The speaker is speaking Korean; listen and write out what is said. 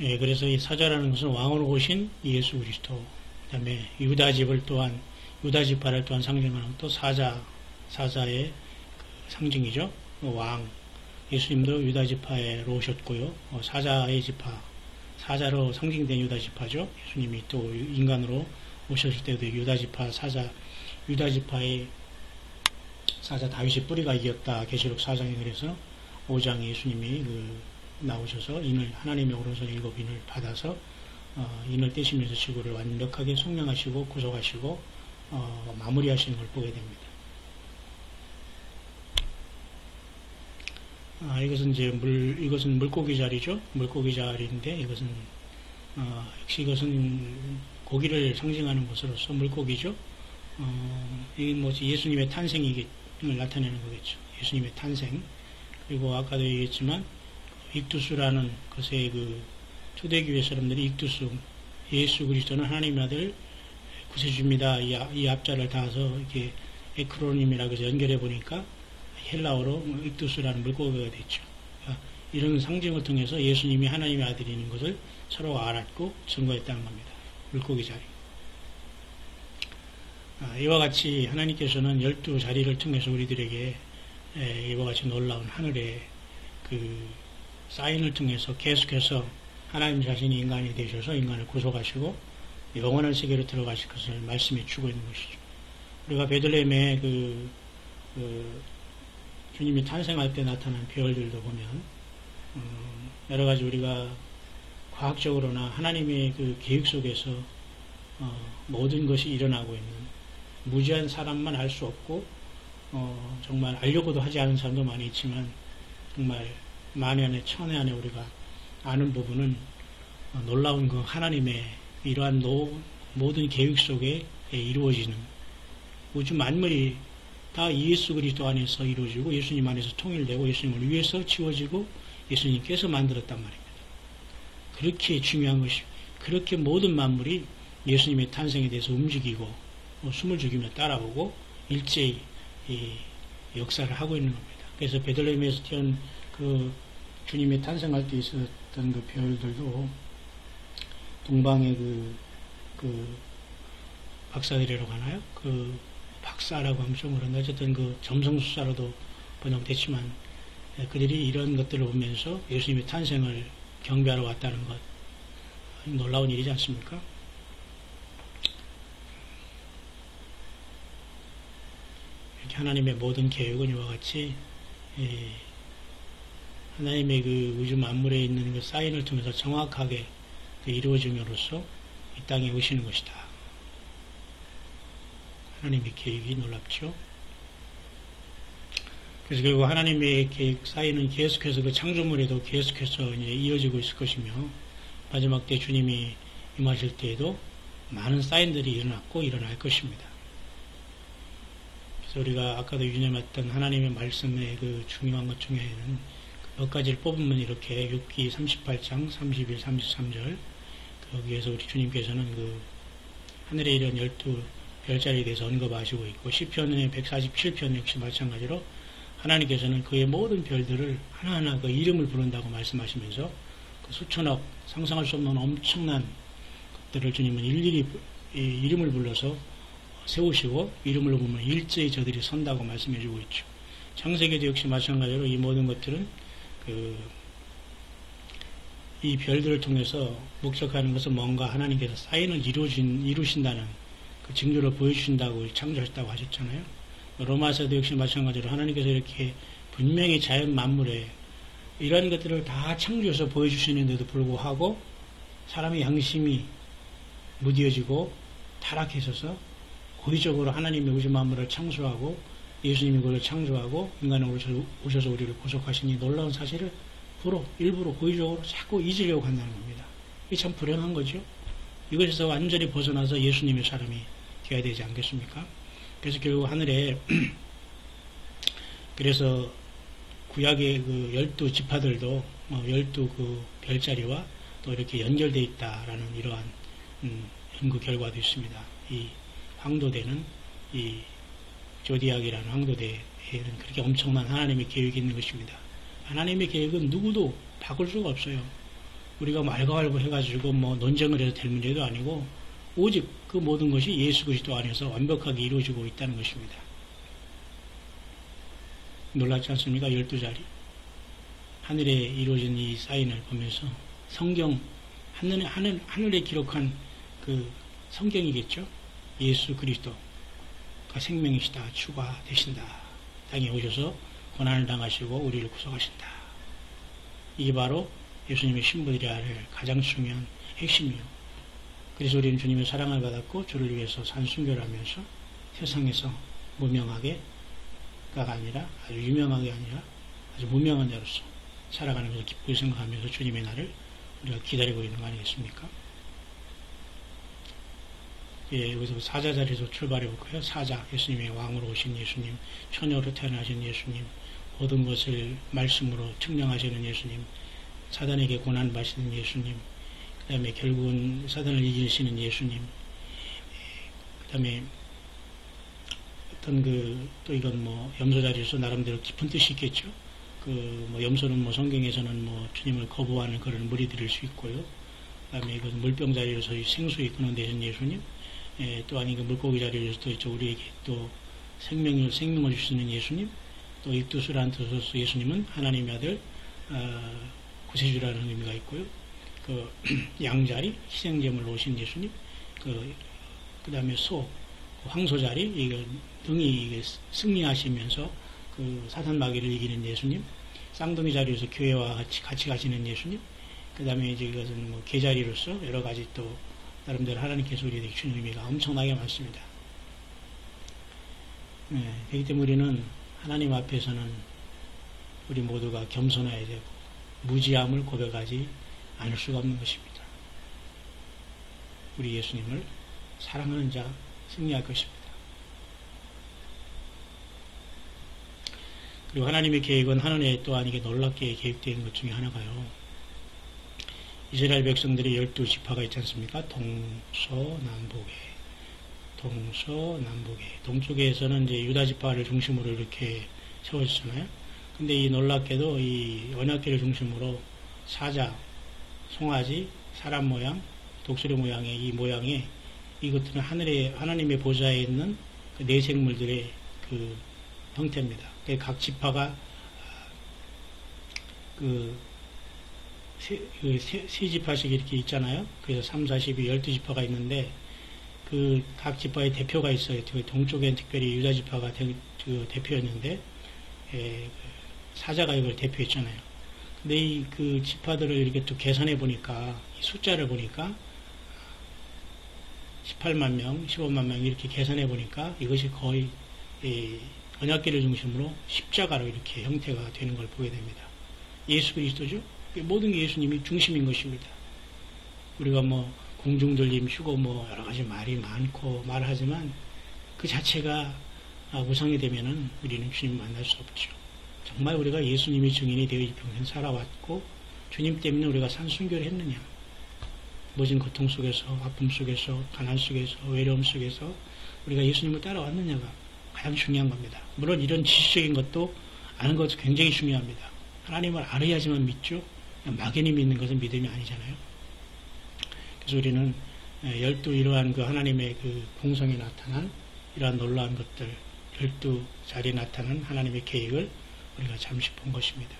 예, 그래서 이 사자라는 것은 왕으로 오신 예수 그리스도, 그 다음에 유다 집을 또한, 유다지파를 또한 상징하는 또 사자, 사자의 그 상징이죠. 왕. 예수님도 유다 지파에로 오셨고요. 어, 사자의 지파, 사자로 상징된 유다 지파죠. 예수님이 또 인간으로 오셨을 때도 유다 지파, 사자, 유다 지파의 사자 다윗의 뿌리가 이겼다. 계시록 4장에 그래서 5장에 예수님이 그 나오셔서 인을 하나님의 오른손 일곱 인을 받아서 어, 인을 떼시면서 지구를 완벽하게 성령하시고 구속하시고 어, 마무리하시는 걸 보게 됩니다. 아, 이것은 이제 물, 이것은 물고기 자리죠. 물고기 자리인데 이것은 어, 역시 이것은 고기를 상징하는 것으로서 물고기죠. 어, 이뭐 예수님의 탄생이 나타내는 거겠죠. 예수님의 탄생. 그리고 아까도 얘기했지만 익두스라는 것의 그 초대교회 사람들이 익두스 예수 그리스도는 하나님의 아들 구세주입니다. 이, 이 앞자를 다서 이렇게 에크로님이라고 해서 연결해 보니까 헬라어로 익두스라는 물고기가 됐죠. 그러니까 이런 상징을 통해서 예수님이 하나님의 아들이는 것을 서로 알았고 증거했다는 겁니다. 물고기 자리. 아, 이와 같이 하나님께서는 열두 자리를 통해서 우리들에게 에, 이와 같이 놀라운 하늘의 그 사인을 통해서 계속해서 하나님 자신이 인간이 되셔서 인간을 구속하시고 영원한 세계로 들어가실 것을 말씀해 주고 있는 것이죠. 우리가 베들레헴의 그, 그 주님이 탄생할 때 나타난 별들도 보면 음, 여러 가지 우리가 과학적으로나 하나님의 그 계획 속에서 어, 모든 것이 일어나고 있는 무지한 사람만 알 수 없고 어, 정말 알려고도 하지 않은 사람도 많이 있지만 정말 안에 천에 안에 우리가 아는 부분은 어, 놀라운 그 하나님의 이러한 노, 모든 계획 속에 이루어지는 우주 만물이 다 예수 그리스도 안에서 이루어지고 예수님 안에서 통일되고 예수님을 위해서 지워지고 예수님께서 만들었단 말입니다. 그렇게 중요한 것이 그렇게 모든 만물이 예수님의 탄생에 대해서 움직이고 뭐 숨을 죽이며 따라오고 일제히 역사를 하고 있는 겁니다. 그래서 베들레헴에서 태어난 그 주님의 탄생할 때 있었던 그 별들도 동방의 그, 그 박사들이라고 하나요? 그 박사라고 하면 좀 그런가 어쨌든 그 점성수사로도 번역됐지만 예, 그들이 이런 것들을 보면서 예수님의 탄생을 경배하러 왔다는 것 놀라운 일이지 않습니까? 이렇게 하나님의 모든 계획은 이와 같이 예, 하나님의 그 우주 만물에 있는 그 사인을 통해서 정확하게 그 이루어짐으로써 이 땅에 오시는 것이다. 하나님의 계획이 놀랍죠. 그래서 결국 하나님의 계획 사이는 계속해서 그 창조물에도 계속해서 이제 이어지고 있을 것이며 마지막 때 주님이 임하실 때에도 많은 사인들이 일어났고 일어날 것입니다. 그래서 우리가 아까도 유념했던 하나님의 말씀의 그 중요한 것 중에는 몇 가지를 뽑으면 이렇게 6기 38장 31, 33절 거기에서 우리 주님께서는 그 하늘에 이런 열두 별자리에 대해서 언급하시고 있고 시편의 147편 역시 마찬가지로 하나님께서는 그의 모든 별들을 하나하나 그 이름을 부른다고 말씀하시면서 그 수천억 상상할 수 없는 엄청난 것들을 주님은 일일이 이름을 불러서 세우시고 이름을 보면 일제히 저들이 선다고 말씀해주고 있죠. 창세기도 역시 마찬가지로 이 모든 것들은 그 이 별들을 통해서 목적하는 것은 뭔가 하나님께서 사인을 이루신, 이루신다는 그 징조를 보여주신다고 창조하셨다고 하셨잖아요. 로마서도 역시 마찬가지로 하나님께서 이렇게 분명히 자연 만물에 이런 것들을 다 창조해서 보여주시는데도 불구하고 사람의 양심이 무디어지고 타락해서서 고의적으로 하나님의 우주 만물을 창조하고 예수님이 그걸 창조하고 인간을 오셔서 우리를 구속하시니 놀라운 사실을 불어 일부러 고의적으로 자꾸 잊으려고 한다는 겁니다. 이게 참 불행한 거죠. 이것에서 완전히 벗어나서 예수님의 사람이 되어야 되지 않겠습니까? 그래서 결국 하늘에 그래서 구약의 그 열두 지파들도 뭐 열두 그 별자리와 또 이렇게 연결되어 있다라는 이러한 음, 연구 결과도 있습니다. 이 황도대는 이 조디악이라는 황도대에는 그렇게 엄청난 하나님의 계획이 있는 것입니다. 하나님의 계획은 누구도 바꿀 수가 없어요. 우리가 말가왈고 해가지고 뭐 논쟁을 해서 될 문제도 아니고 오직 그 모든 것이 예수 그리스도 안에서 완벽하게 이루어지고 있다는 것입니다. 놀랍지 않습니까? 열두 자리. 하늘에 이루어진 이 사인을 보면서 성경, 하늘에, 하늘, 하늘에 기록한 그 성경이겠죠? 예수 그리스도가 생명이시다, 주가 되신다. 땅에 오셔서 고난을 당하시고 우리를 구속하신다. 이게 바로 예수님의 신부들이 알 가장 중요한 핵심이요. 그래서 우리는 주님의 사랑을 받았고 주를 위해서 산순교를 하면서 세상에서 무명하게가 아니라 아주 유명하게 아니라 아주 무명한 자로서 살아가는 것을 기쁘게 생각하면서 주님의 날을 우리가 기다리고 있는 거 아니겠습니까? 예, 여기서 사자 자리에서 출발해 볼까요? 사자, 예수님의 왕으로 오신 예수님, 처녀로 태어나신 예수님, 모든 것을 말씀으로 측량하시는 예수님, 사단에게 고난 받으시는 예수님, 그 다음에 결국은 사단을 이기시는 예수님, 그 다음에 어떤 그, 또 이건 뭐 염소 자리에서 나름대로 깊은 뜻이 있겠죠. 그 뭐 염소는 뭐 성경에서는 뭐 주님을 거부하는 그런 무리들일 수 있고요. 그 다음에 이건 물병 자리에서 생수에 근원되신 예수님, 예, 또한 이거 물고기 자리에서도 있죠. 우리에게 또 생명을, 생명을 주시는 예수님, 또 입두수라는 뜻으로서 예수님은 하나님의 아들, 어, 구세주라는 의미가 있고요. 그 양자리, 희생제물로 오신 예수님, 그, 그 다음에 소, 황소자리, 이거 등이 승리하시면서 그 사탄 마귀를 이기는 예수님, 쌍둥이 자리에서 교회와 같이, 같이 가시는 예수님, 그 다음에 이제 이것은 뭐 계자리로서 여러 가지 또 나름대로 하나님께서 우리에게 주는 의미가 엄청나게 많습니다. 네, 그렇기 때문에 우리는 하나님 앞에서는 우리 모두가 겸손해야 되고 무지함을 고백하지 않을 수가 없는 것입니다. 우리 예수님을 사랑하는 자 승리할 것입니다. 그리고 하나님의 계획은 하늘에 또한 이게 놀랍게 계획된 것 중에 하나가요. 이스라엘 백성들이 열두 지파가 있지 않습니까? 동서남북에 동서남북에 동쪽에서는 이제 유다 지파를 중심으로 이렇게 세워졌잖아요. 근데 이 놀랍게도 이 언약계를 중심으로 사자, 송아지, 사람 모양, 독수리 모양의 이 모양에 이것들은 하늘에 하나님의 보좌에 있는 그 내생물들의 그 형태입니다. 각 지파가 그 세, 그 세, 세 지파씩 이렇게 있잖아요. 그래서 3, 4, 12, 12지파가 있는데 그 각 지파의 대표가 있어요. 그 동쪽엔 특별히 유다 지파가 대, 그 대표였는데 에, 사자가 이걸 대표했잖아요. 근데 이 그 지파들을 이렇게 또 계산해 보니까 숫자를 보니까 18만 명, 15만 명 이렇게 계산해 보니까 이것이 거의 언약계를 중심으로 십자가로 이렇게 형태가 되는 걸 보게 됩니다. 예수 그리스도죠. 모든 게 예수님이 중심인 것입니다. 우리가 뭐 공중들림 쉬고 뭐 여러 가지 말이 많고 말하지만 그 자체가 우상이 되면은 우리는 주님 만날 수 없죠. 정말 우리가 예수님의 증인이 되어 평생 살아왔고 주님 때문에 우리가 산순교를 했느냐. 모진 고통 속에서 아픔 속에서 가난 속에서 외로움 속에서 우리가 예수님을 따라왔느냐가 가장 중요한 겁니다. 물론 이런 지식적인 것도 아는 것도 굉장히 중요합니다. 하나님을 알아야지만 믿죠. 막연히 믿는 것은 믿음이 아니잖아요. 그래서 우리는 열두 이러한 그 하나님의 그 공성에 나타난 이러한 놀라운 것들, 열두 자리에 나타난 하나님의 계획을 우리가 잠시 본 것입니다.